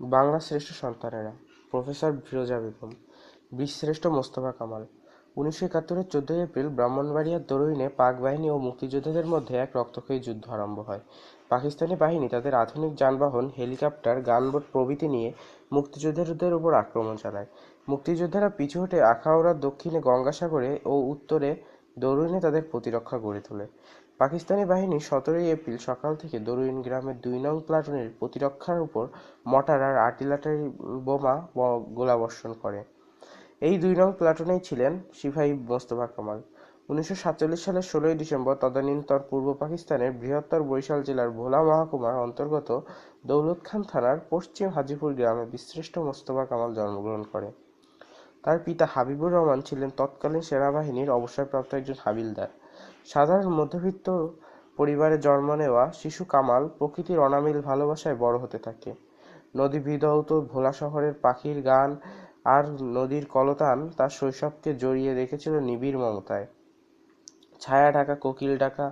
বাংলার শ্রেষ্ঠ সন্তানেরা। প্রফেসর ফিরোজা বেগম, বীরশ্রেষ্ঠ মোস্তফা কামাল। উনিশশো একাত্তরের চোদ্দই এপ্রিল ব্রাহ্মণবাড়িয়ার দরুইনে পাক বাহিনী ও মুক্তিযোদ্ধাদের মধ্যে এক রক্তক্ষয়ী যুদ্ধ আরম্ভ হয়। পাকিস্তানি বাহিনী তাদের আধুনিক যানবাহন, হেলিকপ্টার, গানবোট প্রভৃতি নিয়ে মুক্তিযোদ্ধাদের উপর আক্রমণ চালায়। মুক্তিযোদ্ধারা পিছু হটে আখাউড়ার দক্ষিণে গঙ্গাসাগরে ও উত্তরে দরুইনে তাদের প্রতিরক্ষা গড়ে তোলে। পাকিস্তানি বাহিনী সতেরোই এপ্রিল সকাল থেকে দরুইন গ্রামের দুই নং প্লাটুনের প্রতিরক্ষার উপর মর্টার আর আর্টিলারি বোমা গোলাবর্ষণ করে। এই দুই নং প্লাটুনেই ছিলেন সিপাহী মোস্তফা কামাল। উনিশশো সাতচল্লিশ সালের ষোলোই ডিসেম্বর তদানীন্তন পূর্ব পাকিস্তানের বৃহত্তর বরিশাল জেলার ভোলা মহকুমার অন্তর্গত দৌলত খান থানার পশ্চিম হাজিপুর গ্রামে বীরশ্রেষ্ঠ মোস্তফা কামাল জন্মগ্রহণ করে। তার পিতা হাবিবুর রহমান ছিলেন তৎকালীন সেনাবাহিনীর অবসরপ্রাপ্ত একজন হাবিলদার। সাধারণ মধ্যবিত্ত পরিবারে জন্ম নেওয়া শিশু কামাল প্রকৃতির অনামিল ভালোবাসায় বড় হতে থাকে। নদী বিধৌত ভোলা শহরের পাখির গান আর নদীর কলতান তার শৈশবকে জড়িয়ে রেখেছিল নিবিড় মমতায়। ছায়া ঢাকা, কোকিল ডাকা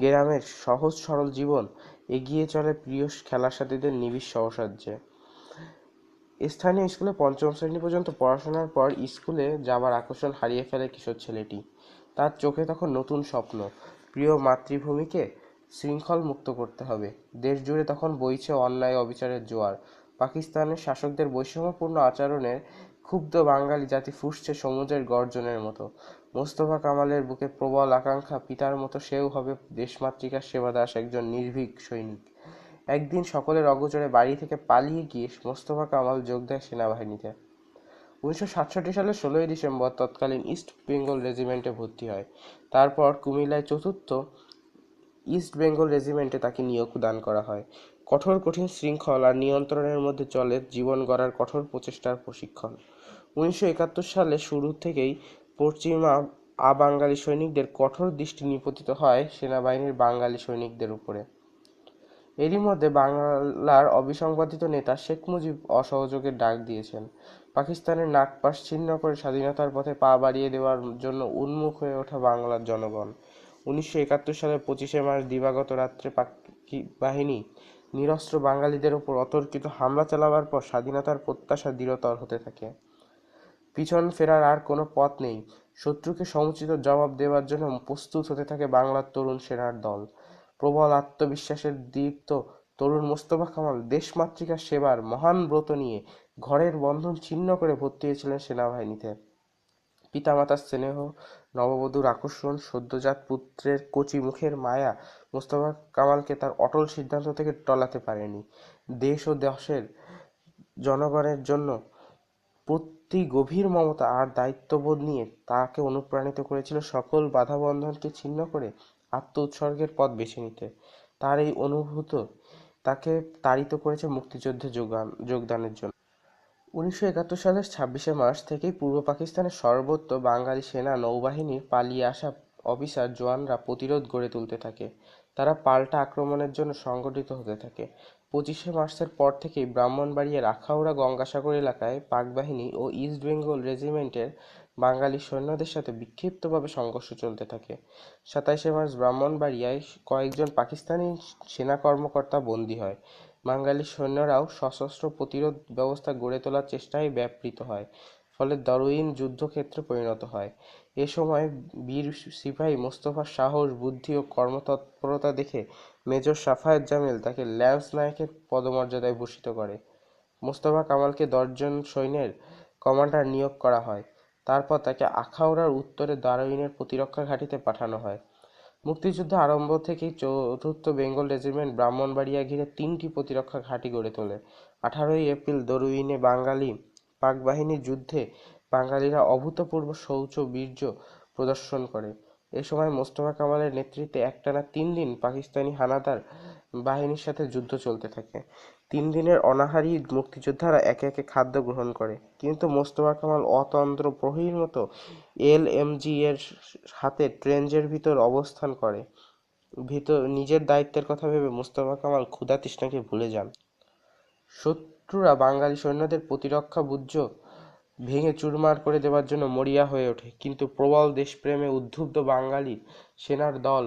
গ্রামের সহজ সরল জীবন এগিয়ে চলে প্রিয় খেলার সাথীদের নিবিড় সহসাহ্যে স্থানীয় স্কুলে পঞ্চম শ্রেণি পর্যন্ত পড়াশোনার পর স্কুলে যাবার আকর্ষণ হারিয়ে ফেলে কিশোর ছেলেটি। তার চোখে তখন নতুন স্বপ্ন। প্রিয় মাতৃভূমিকে শৃঙ্খল মুক্ত করতে হবে। দেশ জুড়ে তখন বইছে অন্যায় অবিচারের জোয়ার। পাকিস্তানের শাসকদের বৈষম্যপূর্ণ আচরণের ক্ষুব্ধ বাঙালি জাতি ফুসছে সমুদ্রের গর্জনের মতো। মোস্তফা কামালের বুকে প্রবল আকাঙ্ক্ষা, পিতার মতো সেও হবে দেশমাতৃকার সেবাদাস একজন নির্ভীক সৈনিক। একদিন সকলের অগোচরে বাড়ি থেকে পালিয়ে গিয়ে মোস্তফা কামাল যোগ দেয় সেনাবাহিনীতে। উনিশশো সাতষট্টি সালের ষোলোই ডিসেম্বর তৎকালীন ইস্ট বেঙ্গল রেজিমেন্টে ভর্তি হয়। তারপর কুমিল্লায় চতুর্থ ইস্ট বেঙ্গল রেজিমেন্টে তাকে নিয়োগ দান করা হয়। কঠোর, কঠিন শৃঙ্খল আর নিয়ন্ত্রণের মধ্যে চলে জীবন গড়ার কঠোর প্রচেষ্টার প্রশিক্ষণ। উনিশশো একাত্তর সালে শুরু থেকেই পশ্চিমা আবাঙ্গালি সৈনিকদের কঠোর দৃষ্টি নিপতিত হয় সেনাবাহিনীর বাঙালি সৈনিকদের উপরে। এরই মধ্যে বাংলার অবিসংবাদিত নেতা শেখ মুজিব অসহযোগের ডাক দিয়েছেন। পাকিস্তানের নাগপাশ ছিন্ন করে স্বাধীনতার পথে পা বাড়িয়ে দেওয়ার জন্য উন্মুখ হয়ে ওঠা বাংলার জনগণ। উনিশশো একাত্তর সালের পঁচিশে মার্চ দিবাগত রাত্রে পাকি, বাহিনী নিরস্ত্র বাঙালিদের ওপর অতর্কিত হামলা চালাবার পর স্বাধীনতার প্রত্যাশা দৃঢ়তর হতে থাকে। পিছন ফেরার আর কোনো পথ নেই। শত্রুকে সমুচিত জবাব দেওয়ার জন্য প্রস্তুত হতে থাকে বাংলার তরুণ সেনার দল। প্রবল আত্মবিশ্বাসের দীপ্ত তরুণ মোস্তফা কামাল দেশমাতৃকার সেবার মহান ব্রত নিয়ে ঘরের বন্ধন ছিন্ন করে ভর্তি হয়েছিলেন সেনাবাহিনীতে। পিতামাতার স্নেহ, নববধূর আকর্ষণ, সদ্যজাত পুত্রের কচি মুখের মায়া মোস্তফা কামালকে তার অটল সিদ্ধান্ত থেকে টলাতে পারেনি। দেশ ও দেশের জনগণের জন্য প্রতি গভীর মমতা আর দায়িত্ববোধ নিয়ে তাকে অনুপ্রাণিত করেছিল সকল বাধাবন্ধনকে ছিন্ন করে আত্ম উৎসর্গের পথ বেছে নিতে। তার এই অনুভূত, তাকে তাড়িত করেছে মুক্তিযুদ্ধে যোগান, যোগদানের জন্য। উনিশশো একাত্তর সালের ছাব্বিশে মার্চ থেকেই পূর্ব পাকিস্তানের সর্বত্র বাঙালি সেনা নৌবাহিনীর পালিয়ে আসা অফিসার জওয়ানরা প্রতিরোধ গড়ে তুলতে থাকে। তারা পাল্টা আক্রমণের জন্য সংগঠিত হতে থাকে। পঁচিশে মার্চের পর থেকেই ব্রাহ্মণবাড়িয়ার আখাউড়া গঙ্গাসাগর এলাকায় পাক বাহিনী ও ইস্ট বেঙ্গল রেজিমেন্টের বাঙালি সৈন্যদের সাথে বিক্ষিপ্তভাবে সংঘর্ষ চলতে থাকে। সাতাইশে মার্চ ব্রাহ্মণবাড়িয়ায় কয়েকজন পাকিস্তানি সেনা কর্মকর্তা বন্দী হয়। বাঙালি সৈন্যরাও সশস্ত্র প্রতিরোধ ব্যবস্থা গড়ে তোলার চেষ্টায় ব্যাপৃত হয়, ফলে দরুইন যুদ্ধক্ষেত্রে পরিণত হয়। এ সময় বীর সিপাহী মোস্তফার সাহস বুদ্ধি ও কর্মতৎপরতা দেখে মেজর সাফায়েত জামিল তাকে ল্যান্স নায়কের পদমর্যাদায় ভূষিত করে। মোস্তফা কামালকে দশজন সৈন্যের কমান্ডার নিয়োগ করা হয়। তারপর তাকে আখাউড়ার উত্তরে দারুইনের প্রতিরক্ষা ঘাঁটিতে পাঠানো হয়। মুক্তিযুদ্ধ আরম্ভ থেকেই চতুর্থ বেঙ্গল রেজিমেন্ট ব্রাহ্মণবাড়িয়া ঘিরে তিনটি প্রতিরক্ষা ঘাঁটি গড়ে তোলে। আঠারোই এপ্রিল দরুইনে বাঙালি পাক বাহিনীর যুদ্ধে বাঙালিরা অভূতপূর্ব শৌচ বীর্য প্রদর্শন করে। এ সময় মোস্তফা কামালের নেতৃত্বে একটানা তিন দিন পাকিস্তানি হানাদার বাহিনীর সাথে যুদ্ধ চলতে থাকে। তিন দিনের অনাহারী মুক্তিযোদ্ধারা একে একে খাদ্য গ্রহণ করে। কিন্তু মোস্তফা কামাল অতন্ত্র প্রহরীর মতো এল এমজি এর হাতে ট্রেঞ্জের ভিতর অবস্থান করে। ভিতর নিজের দায়িত্বের কথা ভেবে মোস্তফা কামাল ক্ষুধা তৃষ্ণাকে ভুলে যান। শত্রুরা বাঙালি সৈন্যদের প্রতিরক্ষা বুর্জ ভেঙে চুরমার করে দেওয়ার জন্য মরিয়া হয়ে ওঠে। কিন্তু প্রবল দেশপ্রেমে উদ্বুদ্ধ বাঙালি সেনার দল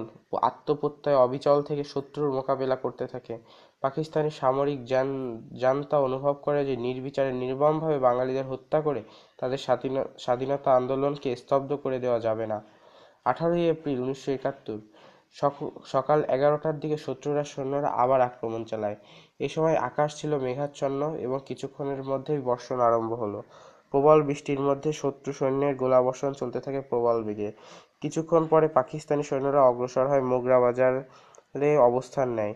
আত্মপ্রত্যয়, অবিচল থেকে শত্রুর মোকাবেলা করতে থাকে। পাকিস্তানি সামরিক জান, জান্তা অনুভব করে যে নির্বিচারে নির্মমভাবে বাঙালিদের হত্যা করে তাদের স্বাধীনতা আন্দোলনকে স্তব্ধ করে দেওয়া যাবে না। আঠারোই এপ্রিল উনিশশো একাত্তর সকাল এগারোটার দিকে শত্রুরা সৈন্যরা আবার আক্রমণ চালায়। এ সময় আকাশ ছিল মেঘাচ্ছন্ন এবং কিছুক্ষণের মধ্যেই বর্ষণ আরম্ভ হলো। প্রবল বৃষ্টির মধ্যে শত্রু সৈন্যের গোলাবর্ষণ চলতে থাকে প্রবল বেগে। কিছুক্ষণ পরে পাকিস্তানি সৈন্যরা অগ্রসর হয় মোগরা বাজারে অবস্থান নেয়।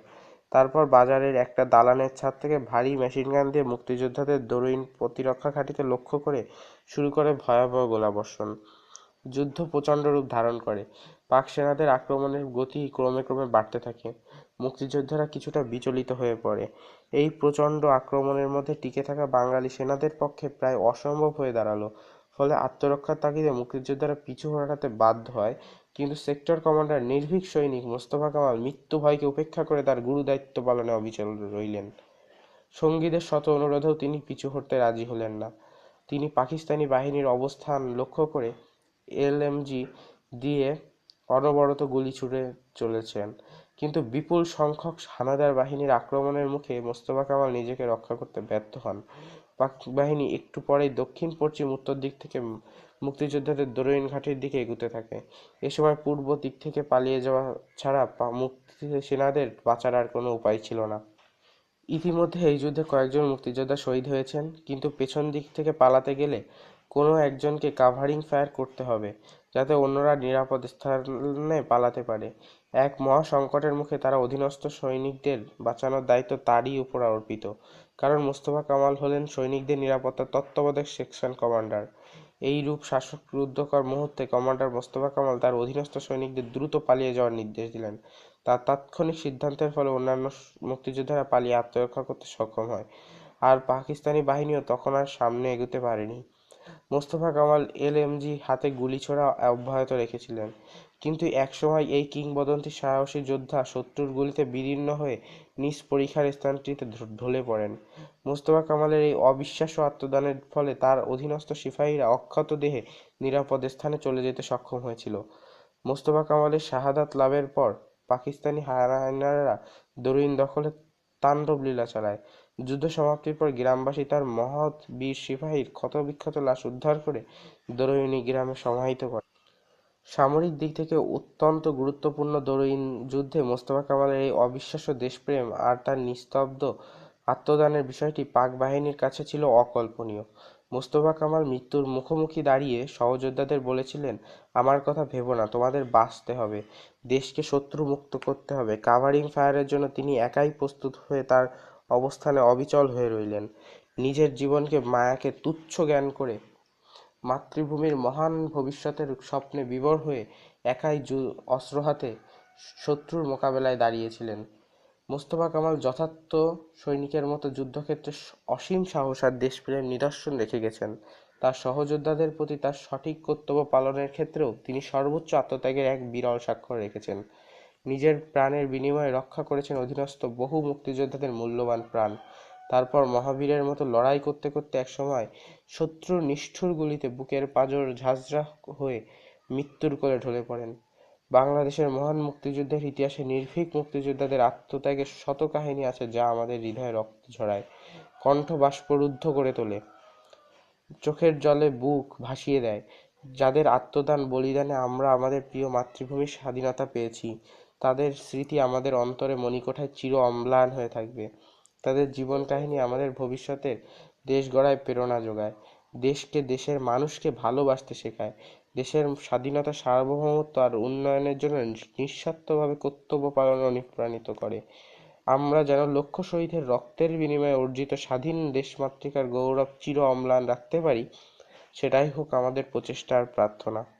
তারপর বাজারের একটা দালানের ছাদ থেকে ভারী মেশিনগান দিয়ে মুক্তিযোদ্ধাদের দরুইন প্রতিরক্ষা ঘাঁটিতে লক্ষ্য করে শুরু করে ভয়াবহ গোলাবর্ষণ। যুদ্ধ প্রচণ্ড রূপ ধারণ করে। পাক সেনাদের আক্রমণের গতি ক্রমে ক্রমে বাড়তে থাকে। মুক্তিযোদ্ধারা কিছুটা বিচলিত হয়ে পড়ে। এই প্রচণ্ড আক্রমণের মধ্যে টিকে থাকা বাঙালি সেনাদের পক্ষে প্রায় অসম্ভব হয়ে দাঁড়াল। ফলে আত্মরক্ষার তাগিদে মুক্তিযোদ্ধারা পিছু হটাতে বাধ্য হয়। কিন্তু সেক্টর কমান্ডার নির্ভীক সৈনিক মোস্তফা কামাল মৃত্যু ভয়কে উপেক্ষা করে তার গুরু দায়িত্ব পালনে অবিচল রইলেন। সঙ্গীদের শত অনুরোধেও তিনি পিছু হটতে রাজি হলেন না। তিনি পাকিস্তানি বাহিনীর অবস্থান লক্ষ্য করে এলএমজি দিয়ে অনবরত গুলি ছুড়ে চলেছেন। কিন্তু বিপুল সংখ্যক হানাদার বাহিনীর আক্রমণের মুখে মোস্তফা কামাল নিজেকে রক্ষা করতে ব্যর্থ হন। পাক বাহিনী একটু পরেই দক্ষিণ, পশ্চিম, উত্তর দিক থেকে মুক্তিযোদ্ধাদের দরুইন ঘাটির দিকে এগুতে থাকে। এ সময় পূর্ব দিক থেকে পালিয়ে যাওয়া ছাড়া মুক্তি সেনাদের বাঁচার আর কোনো উপায় ছিল না। ইতিমধ্যে এই যুদ্ধে কয়েকজন মুক্তিযোদ্ধা শহীদ হয়েছেন, কিন্তু পেছন দিক থেকে পালাতে গেলে কোনো একজনকে কাভারিং ফায়ার করতে হবে, যাতে অন্যরা নিরাপদ স্থানে পালাতে পারে। এক মহা সংকটের মুখে তারা অধীনস্থ সৈনিকদের বাঁচানোর দায়িত্ব তারই উপর অর্পিত কারণ মোস্তফা কামাল হলেন সৈনিকদের নিরাপত্তা তত্ত্বাবধায়ক সেকশন কমান্ডার। এই রূপ শাসক রুদ্ধকর মুহূর্তে কমান্ডার মোস্তফা কামাল তার অধীনস্থ সৈনিকদের দ্রুত পালিয়ে যাওয়ার নির্দেশ দিলেন। তার তাৎক্ষণিক সিদ্ধান্তের ফলে অন্যান্য মুক্তিযোদ্ধারা পালিয়ে আত্মরক্ষা করতে সক্ষম হয়, আর পাকিস্তানি বাহিনীও তখন আর সামনে এগুতে পারেনি। মোস্তফা কামাল এলএমজি হাতে গুলি ছোড়া অব্যাহত রেখেছিলেন। কিন্তু একসময় এই কিংবদন্তি সাহসী যোদ্ধা শত্রুর গুলিতে বিদীর্ণ হয়ে নিজ পরীক্ষার স্থানটিতে ঢলে পড়েন। মোস্তফা কামালের এই অবিশ্বাস্য আত্মদানের ফলে তার অধীনস্থ সিপাহীরা অক্ষত দেহে নিরাপদ স্থানে চলে যেতে সক্ষম হয়েছিল। মোস্তফা কামালের শাহাদাত লাভের পর পাকিস্তানি হানাদারেরা দরুইন দখলে তাণ্ডব লীলা চালায়। যুদ্ধ সমাপ্তির পর গ্রামবাসী তার মহৎ বীর সিপাহীর ক্ষতবিক্ষত লাশ উদ্ধার করে দরুইনি গ্রামে সমাহিত করে সামরিক দিক থেকে অত্যন্ত গুরুত্বপূর্ণ দরুইন যুদ্ধে মোস্তফা কামালের এই অবিশ্বাস্য দেশপ্রেম আর তার নিস্তব্ধ আত্মদানের বিষয়টি পাক বাহিনীর কাছে ছিল অকল্পনীয়। মোস্তফা কামাল মৃত্যুর মুখোমুখি দাঁড়িয়ে সহযোদ্ধাদের বলেছিলেন, আমার কথা ভেবো না, তোমাদের বাঁচতে হবে, দেশকে শত্রু মুক্ত করতে হবে। কাভারিং ফায়ারের জন্য তিনি একাই প্রস্তুত হয়ে তার অবস্থানে অবিচল হয়ে রইলেন। নিজের জীবনকে মায়াকে তুচ্ছ জ্ঞান করে মাতৃভূমির মহান ভবিষ্যতের স্বপ্নে বিবর হয়ে একাই অস্ত্র হাতে শত্রুর মোকাবেলায় দাঁড়িয়েছিলেন। মোস্তফা কামাল যথার্থ সৈনিকের মতো যুদ্ধক্ষেত্রে অসীম সাহস আর দেশপ্রেমের নিদর্শন রেখে গেছেন। তার সহযোদ্ধাদের প্রতি তার সঠিক কর্তব্য পালনের ক্ষেত্রেও তিনি সর্বোচ্চ আত্মত্যাগের এক বিরল স্বাক্ষর রেখেছেন। নিজের প্রাণের বিনিময়ে রক্ষা করেছেন অধীনস্থ বহু মুক্তিযোদ্ধাদের মূল্যবান প্রাণ। তারপর মহাবীরের মতো লড়াই করতে করতে একসময় শত্রুর নিষ্ঠুর গুলিতে বুকের পাঁজর ঝাঁঝরা হয়ে মৃত্যুর কোলে ঢলে পড়েন। বাংলাদেশের মহান মুক্তিযুদ্ধের ইতিহাসে নির্ভীক মুক্তিযোদ্ধাদের আত্মত্যাগের শত কাহিনী আছে যা আমাদের হৃদয়ে রক্ত ঝরায়, কণ্ঠ বাষ্পরুদ্ধ করে তোলে। চোখের জলে বুক ভাসিয়ে দেয়, যাদের আত্মদান বলিদানে আমরা আমাদের প্রিয় মাতৃভূমির স্বাধীনতা পেয়েছি। তাদের স্মৃতি আমাদের অন্তরে মণিকোঠায় চির অম্লান হয়ে থাকবে। তাদের জীবন কাহিনী আমাদের ভবিষ্যতের দেশ গড়ায় প্রেরণা যোগায়। দেশকে, দেশের মানুষকে ভালোবাসতে শেখায়। দেশের স্বাধীনতা, সার্বভৌমত্ব আর উন্নয়নের জন্য নিঃস্বার্থভাবে কর্তব্য পালনে অনুপ্রাণিত করে। আমরা যেন লক্ষ্য শহীদের রক্তের বিনিময়ে অর্জিত স্বাধীন দেশমাতৃকার গৌরব চির অম্লান রাখতে পারি, সেটাই হোক আমাদের প্রচেষ্টার প্রার্থনা।